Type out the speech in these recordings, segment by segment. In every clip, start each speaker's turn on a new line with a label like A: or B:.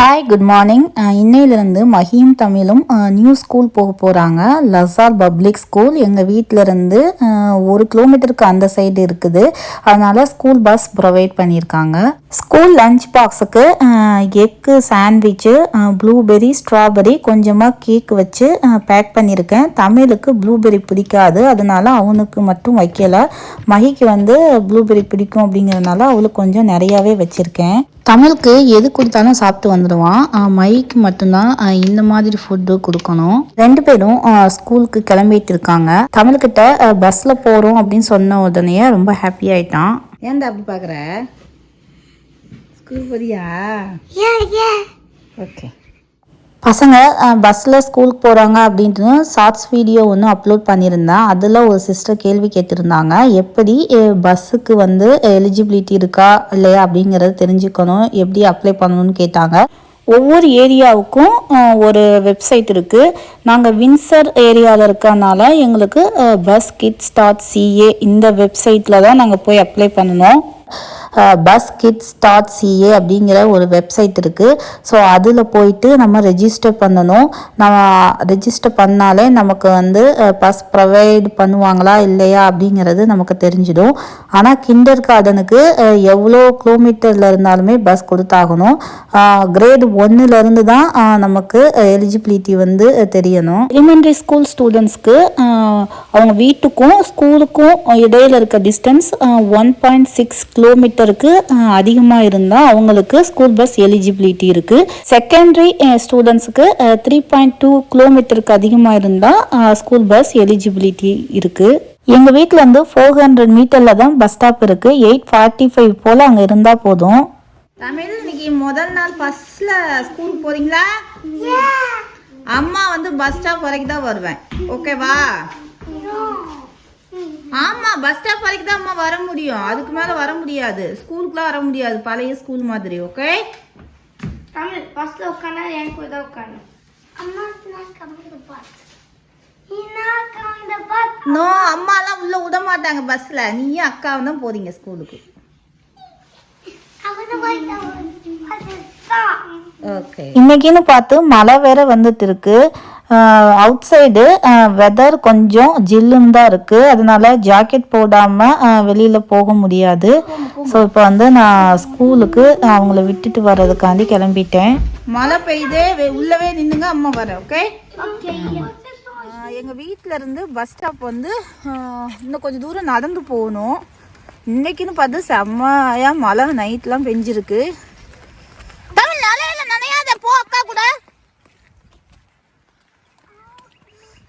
A: Hi good morning இன்னையிலேருந்து மஹியும் தமிழும் new school போக போகிறாங்க லசார் பப்ளிக் ஸ்கூல் எங்கள் வீட்டிலேருந்து ஒரு கிலோமீட்டருக்கு அந்த சைடு இருக்குது. அதனால் ஸ்கூல் பஸ் ப்ரொவைட் பண்ணியிருக்காங்க. ஸ்கூல் லஞ்ச் பாக்ஸுக்கு எக்கு சாண்ட்விட்சு ப்ளூபெரி ஸ்ட்ராபெரி கொஞ்சமாக கேக் வச்சு பேக் பண்ணியிருக்கேன் தமிழுக்கு ப்ளூபெரி பிடிக்காது. அதனால அவனுக்கு மட்டும் வைக்கலை. மகிக்கு வந்து ப்ளூபெரி பிடிக்கும் அப்படிங்கிறதுனால அவளுக்கு கொஞ்சம் நிறையாவே வச்சுருக்கேன். தமிழுக்கு எது கொடுத்தாலும் சாப்பிட்டு வந்துடுவான். மைக்கு மட்டும்தான் இந்த மாதிரி ஃபுட்டு கொடுக்கணும். ரெண்டு பேரும் ஸ்கூலுக்கு கிளம்பிட்டு இருக்காங்க. தமிழ்கிட்ட பஸ்ஸில் போகிறோம் அப்படின்னு சொன்ன உடனே ரொம்ப ஹாப்பி ஆயிட்டான். ஏன்டா அப்படி பார்க்குற ஓகே பசங்க பஸ்ஸில் ஸ்கூலுக்கு போகிறாங்க அப்படின்ட்டு ஷார்ட்ஸ் வீடியோ ஒன்று அப்லோட் பண்ணியிருந்தேன். அதில் ஒரு சிஸ்டர் கேள்வி கேட்டிருந்தாங்க. எப்படி பஸ்ஸுக்கு வந்து எலிஜிபிலிட்டி இருக்கா இல்லையா அப்படிங்கிறத தெரிஞ்சுக்கணும். எப்படி அப்ளை பண்ணணும்னு கேட்டாங்க. ஒவ்வொரு ஏரியாவுக்கும் ஒரு வெப்சைட் இருக்குது நாங்கள் வின்சர் ஏரியாவில் இருக்கறனால எங்களுக்கு பஸ் கிட்ஸ் டாட் சிஏ இந்த வெப்சைட்டில் தான் நாங்கள் போய் அப்ளை பண்ணணும். பஸ் கிட்ஸ் டாட் சிஏ அப்படிங்கிற ஒரு வெப்சைட் இருக்குது ஸோ அதில் போயிட்டு நம்ம ரெஜிஸ்டர் பண்ணணும். நம்ம ரெஜிஸ்டர் பண்ணாலே நமக்கு வந்து பஸ் ப்ரொவைட் பண்ணுவாங்களா இல்லையா அப்படிங்கிறது நமக்கு தெரிஞ்சிடும். ஆனால் கிண்டர் கார்டனுக்கு எவ்வளோ கிலோமீட்டரில் இருந்தாலுமே பஸ் கொடுத்தாகணும். கிரேட் ஒன்றுலேருந்து தான் நமக்கு எலிஜிபிலிட்டி வந்து தெரியணும். எலிமெண்ட்ரி ஸ்கூல் ஸ்டூடெண்ட்ஸ்க்கு அவங்க வீட்டுக்கும் ஸ்கூலுக்கும் இடையில இருக்க distance one point six kilometre கிலோமீட்டருக்கு அதிகமாக இருந்தால் அவங்களுக்கு ஸ்கூல் பஸ் எலிஜிபிலிட்டி இருக்குது செகண்டரி ஸ்டூடெண்ட்ஸுக்கு த்ரீ பாயிண்ட் டூ கிலோமீட்டருக்கு அதிகமாக இருந்தால் ஸ்கூல் பஸ் எலிஜிபிலிட்டி இருக்குது எங்கள் வீட்டில் இருந்து ஃபோர் ஹண்ட்ரட் மீட்டரில் தான் பஸ் ஸ்டாப் இருக்குது எயிட் ஃபார்ட்டி ஃபைவ் போல் அங்கே இருந்தால் போதும்.
B: தமிழ் இன்னைக்கு முதல் நாள் பஸ்ல ஸ்கூல் போறீங்களா? அம்மா வந்து பஸ் ஸ்டாப் வரைக்கும் தான் வருவேன் ஓகேவா ஆமா பஸ் ஸ்டாப் வரைக்கும் தான் அம்மா வர முடியும். அதுக்கு மேல வர முடியாது. ஸ்கூலுக்குலாம் வர முடியாது. பழைய ஸ்கூல் மாதிரி ஓகே
C: தமிழ் பஸ்ல உட்காந்தா என் கூட தான் உட்காரணும் அம்மா
B: நோ அம்மாலாம் உள்ள விட மாட்டாங்க பஸ்ல நீயும் அக்காவும் தான் போறீங்க ஸ்கூலுக்கு
A: இன்னைக்குன்னு பார்த்து மழை வேற வந்துட்டு இருக்கு. அவுட் சைடு வெதர் கொஞ்சம் ஜில்லுன்னு தான் இருக்கு. அதனால ஜாக்கெட் போடாம அஹ், வெளியில போக முடியாது. ஸோ இப்போ வந்து நான் ஸ்கூலுக்கு அவங்கள விட்டுட்டு வர்றதுக்காண்டி கிளம்பிட்டேன்.
B: மழை பெய்யுதே உள்ளவே நின்னுங்க அம்மா வர ஓகே
C: ஓகே
B: எங்கள் வீட்டில் இருந்து பஸ் ஸ்டாப் வந்து இன்னும் கொஞ்சம் தூரம் நடந்து போகணும். இன்னைக்குன்னு பார்த்து செம்மையா மழை நைட்லாம் பெஞ்சிருக்கு தமிழ் நனையில நனையாத போ அக்கா கூட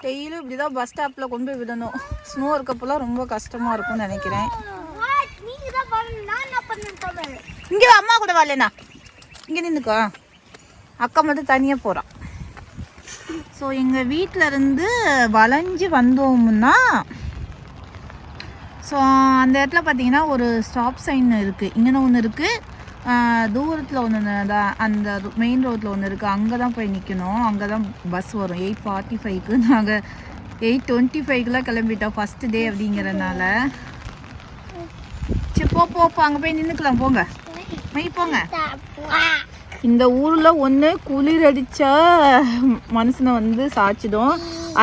B: டெய்லியும் இப்படி தான் பஸ் ஸ்டாப்பில் கொண்டு போய் விடணும். ஸ்னோ இருக்கப்போலாம் ரொம்ப கஷ்டமாக இருக்கும்னு நினைக்கிறேன். இங்கே அம்மா கூட வரலண்ணா இங்கே நின்றுக்கோ அக்கா மட்டும் தனியாக போகிறான் ஸோ எங்கள் வீட்டில் இருந்து வளைஞ்சு வந்தோம்னா ஸோ அந்த இடத்துல பார்த்தீங்கன்னா ஒரு ஸ்டாப் சைன் இருக்குது இங்கே ஒன்று இருக்குது தூரத்தில் ஒன்று அந்த மெயின் ரோட்டில் ஒன்று இருக்குது அங்கே தான் போய் நிற்கணும் அங்கே தான் பஸ் வரும். எயிட் ஃபார்ட்டி ஃபைவ்க்கு நாங்கள் எயிட் டுவெண்ட்டி ஃபைவ்க்குலாம் கிளம்பிட்டோம் ஃபஸ்ட்டு டே அப்படிங்கிறதுனால. சரி போ போ போ. அங்கே போய் நின்றுக்கலாம் போங்க. மெய் போங்க. இந்த ஊரில் ஒன்று குளிர் அடித்தா மனுஷனை வந்து சாய்ச்சிடும்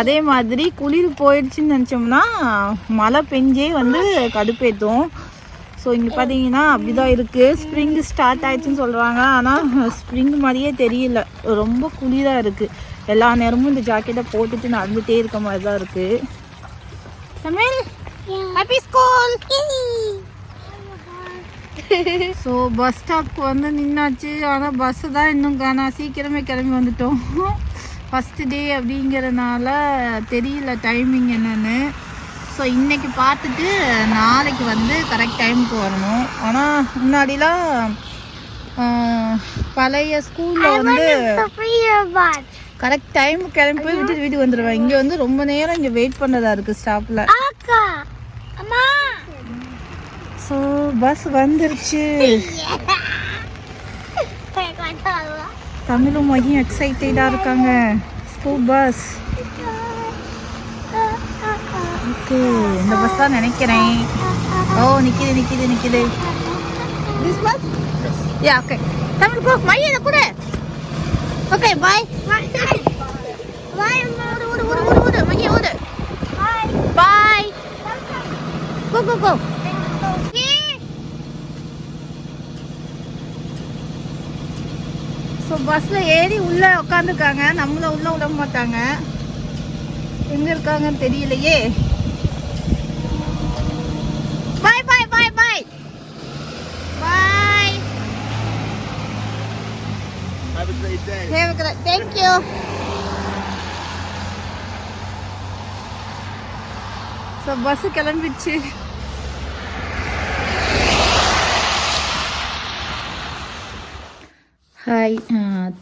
B: அதே மாதிரி குளிர் போயிடுச்சுன்னு நினச்சோம்னா மழை பெஞ்சே வந்து கடுப்பேற்றும் ஸோ இங்கே பார்த்தீங்கன்னா அப்படிதான் இருக்குது ஸ்ப்ரிங் ஸ்டார்ட் ஆயிடுச்சுன்னு சொல்கிறாங்க ஆனால் ஸ்ப்ரிங் மாதிரியே தெரியல. ரொம்ப குளிராக இருக்குது எல்லா நேரமும் இந்த ஜாக்கெட்டை போட்டுட்டு நடந்துகிட்டே இருக்க மாதிரி தான் இருக்குது Tamil happy school so bus ஸ்டாப்க்கு வந்து நின்னாச்சு. ஆனால் பஸ்ஸு தான் இன்னும் காணா. சீக்கிரமே கிளம்பி வந்துட்டோம். ஃபஸ்ட்டு டே அப்படிங்கிறனால தெரியல டைமிங் என்னன்னு. ஸோ இன்னைக்கு பார்த்துட்டு நாளைக்கு வந்து கரெக்ட் டைமுக்கு வரணும். ஆனால் முன்னாடிலாம் பழைய ஸ்கூலில் வந்து கரெக்ட் டைம் கிளம்பி போய் விட்டுட்டு வீட்டுக்கு வந்துடுவேன் இங்கே வந்து ரொம்ப நேரம் இங்கே வெயிட் பண்ணதா இருக்குது ஸ்டாப்பில் ஸோ பஸ் வந்துருச்சு. தமிழும் மையும் எக்ஸைட்டடாக இருக்காங்க. ஸ்கூல் பஸ் ஓகே இந்த பஸ் தான் நினைக்கிறேன். ஓ நிக்குது நிக்குது நிக்குது. This bus yeah okay Tamil போ மையில கூட.
A: Okay bye
C: bye Bye, Amma.
A: ஓடு ஓடு ஓடு ஓடு ஓடு மகி ஓடு பாய் கோ கோ கோ ஸோ பஸ்ஸில் ஏறி உள்ளே உட்காந்துருக்காங்க நம்மளும் உள்ளே விட மாட்டாங்க. எங்கே இருக்காங்கன்னு தெரியலையே bye bye bye bye bye
D: Have a great day.
A: Thank you so bus கிளம்பிடுச்சு hi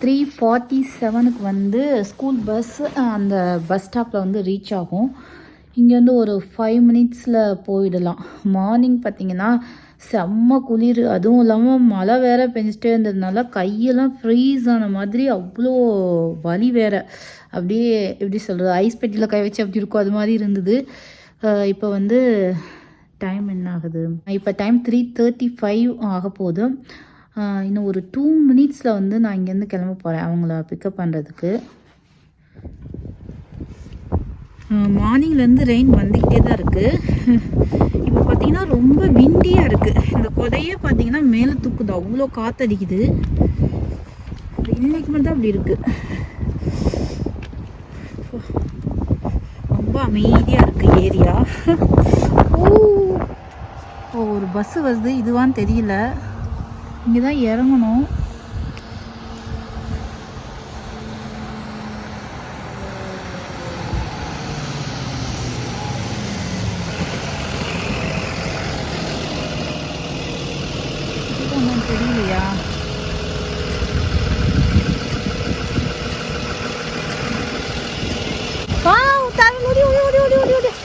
A: three forty செவனுக்கு வந்து ஸ்கூல் பஸ் அந்த பஸ் ஸ்டாப்பில் வந்து ரீச் ஆகும். இங்கேருந்து ஒரு ஃபைவ் மினிட்ஸில் போயிடலாம். மார்னிங் பார்த்தீங்கன்னா செம்ம குளிர். அதுவும் இல்லாமல் மழை வேற பெஞ்சிட்டே இருந்ததுனால கையெல்லாம் ஃப்ரீஸ் ஆன மாதிரி அவ்வளோ வலி வேற. அப்படியே எப்படி சொல்கிறது ஐஸ் பெட்டியில் கை வச்சு அப்படி இருக்கும் அது மாதிரி இருந்தது. இப்போ வந்து டைம் என்ன ஆகுது? இப்போ டைம் த்ரீ தேர்ட்டி ஃபைவ் ஆக போகுது. இன்னும் ஒரு டூ மினிட்ஸில் வந்து நான் இங்கேருந்து கிளம்ப போகிறேன் அவங்கள பிக்கப் பண்ணுறதுக்கு மார்னிங்லேருந்து ரெயின் வந்துக்கிட்டே தான் இருக்குது இப்போ பார்த்தீங்கன்னா ரொம்ப விண்டியாக இருக்குது இந்த கொதையே பார்த்தீங்கன்னா மேலே தூக்குது. அவ்வளோ காற்றடிக்குது இன்னைக்கு மட்டும் தான் அப்படி இருக்குது ரொம்ப அமைதியாக இருக்குது ஏரியா. ஓ ஒரு பஸ்ஸு வருது. இதுவான்னு தெரியல. இங்கே தான் இறங்கணும்.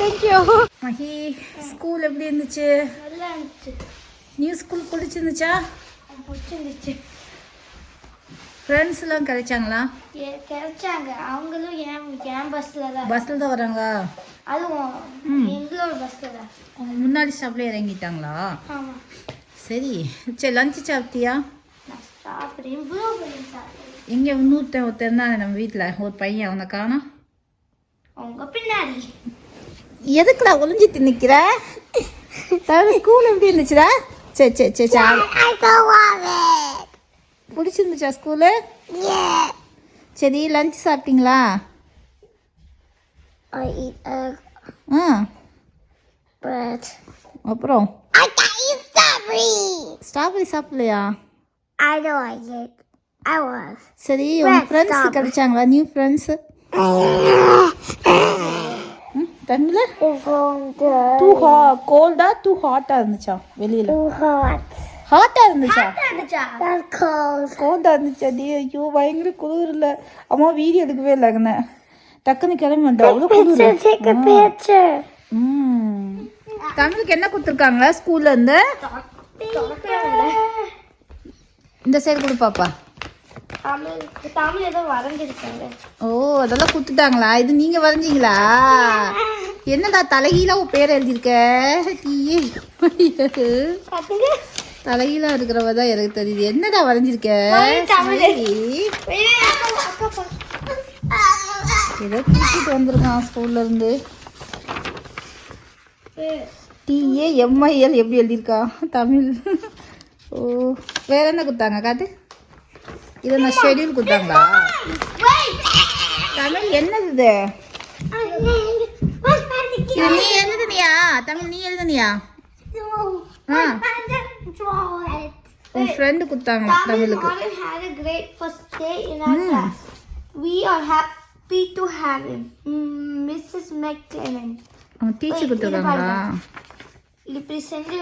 A: தேங்க்யூ மஹி ஸ்கூல் எப்படி இருந்துச்சு?
C: நல்லா இருந்துச்சு
A: நியூ ஸ்கூல் பிடிச்சிருந்துச்சா?
C: பிடிச்சிருந்துச்சு.
A: ஃப்ரெண்ட்ஸ் எல்லாம் கிடைச்சாங்களா?
C: கிடைச்சாங்க. அவங்களும் என் என் பஸ்ல தான்?
A: பஸ்ஸில் தான் வராங்களா?
C: அதுவும். எங்களோட பஸ்ல தான்.
A: அவங்க முன்னாடி ஸ்டாப்ல இறங்கிட்டாங்களா?
C: ஆமா.
A: சரி. சரி லஞ்சு சாப்பிட்டியா?
C: சாப்பிட்றேன்
A: இங்கே இன்னொருத்தன் ஒருத்தன் இருந்தானே நம்ம வீட்டில் ஒரு பையன் அவனை காணோம்.
C: அவங்க பின்னாடி.
A: எதுக்குடா ஒளிஞ்சிட்டு நிற்கிற ஸ்கூல் எப்படி இருந்துச்சுடா சரி சரி சரி சரி. பிடிச்சிருந்துச்சா ஸ்கூலு. சரி லஞ்ச் சாப்பிட்டீங்களா ஆ. அப்புறம். ஸ்ட்ராபெரி சாப்பிடலையா. சரி உன் ஃப்ரெண்ட்ஸ். கிடைச்சாங்களா நியூ ஃப்ரெண்ட்ஸு
C: the
A: டூ ஹா கோல்டா டூ ஹாட்டாக இருந்துச்சா வெளியில்?
C: Too hot.
A: ஹாட்டாக இருந்துச்சா. கோல்டாக இருந்துச்சு? அடி ஐயோ பயங்கர குளிர் இல்லை அம்மா வீடியோ எடுக்கவே இல்லைங்கண்ணே டக்குன்னு கிளம்பி வந்தேன் அவ்வளோ குளிர்.
C: Take a picture.
A: ம். தமிழுக்கு என்ன கொடுத்துருக்காங்க? ஸ்கூல்ல இருந்து? இந்த சைடு கொடு பாப்பா. ஓ அதெல்லாம் கொடுத்துட்டாங்களா? இது நீங்க வரைஞ்சீங்களா? என்னடா தலைகீழா உன் பேர் எழுதியிருக்க?
C: பாத்துங்க.
A: தலைகீழா இருக்கிறவ தான் எனக்கு தெரியுது. என்னடா வரைஞ்சிருக்க. ஏதோ கூட்டிட்டு வந்திருக்கான் ஸ்கூல்ல இருந்து. டிஏ எம்ஐஎல் எப்படி எழுதியிருக்கா? தமிழ். ஓ வேற என்ன கொடுத்தாங்க? காட்டு. இதை நான் ஷெட்யூல் கொடுத்தாங்களா? தமிழ் என்னது இது? இது நீ எழுதுனியா? தமிழ் நீ எழுதுனியா? உன் ஃப்ரெண்டு கொடுத்தாங்க தமிழுக்கு.
C: had a great first day in our class. We are happy to have him. Mrs. McClellan.
A: அவன் டீச்சர் கொடுத்துருக்காங்களா
C: இப்படி செஞ்சு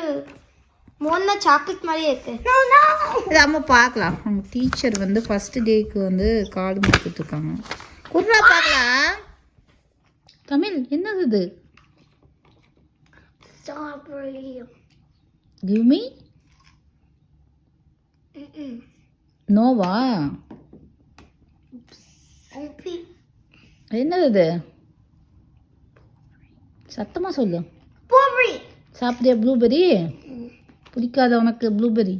C: மோன்னா சாக்லேட் மாதிரியே இருக்கு.
A: இது அம்மா பார்க்கலாம். அவங்க டீச்சர் வந்து ஃபர்ஸ்ட் டேக்கு வந்து கார்டு மாதிரி கொடுத்துருக்காங்க. குர்ரா பார்க்கலாம். தமிழ் என்னது இது?
C: ஸ்ட்ராபெரி
A: கிவ் மீ நோவா என்னது இது? சத்தமாக சொல்லு.
C: போபரி
A: சாப்பிட்டியா ப்ளூபெரி பிடிக்காத உனக்கு ப்ளூபெரி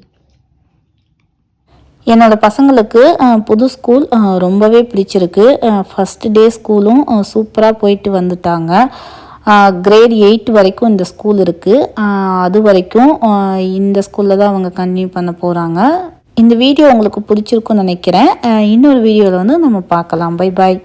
A: என்னோட பசங்களுக்கு புது ஸ்கூல் ரொம்பவே பிடிச்சிருக்கு. ஃபஸ்ட் டே ஸ்கூலும் சூப்பராக போயிட்டு வந்துட்டாங்க. கிரேட் எயிட் வரைக்கும் இந்த ஸ்கூல் இருக்குது அது வரைக்கும் இந்த ஸ்கூலில் தான் அவங்க கன்டினியூ பண்ண போகிறாங்க இந்த வீடியோ உங்களுக்கு பிடிச்சிருக்குன்னு நினைக்கிறேன். இன்னொரு வீடியோவில் வந்து நம்ம பார்க்கலாம். Bye bye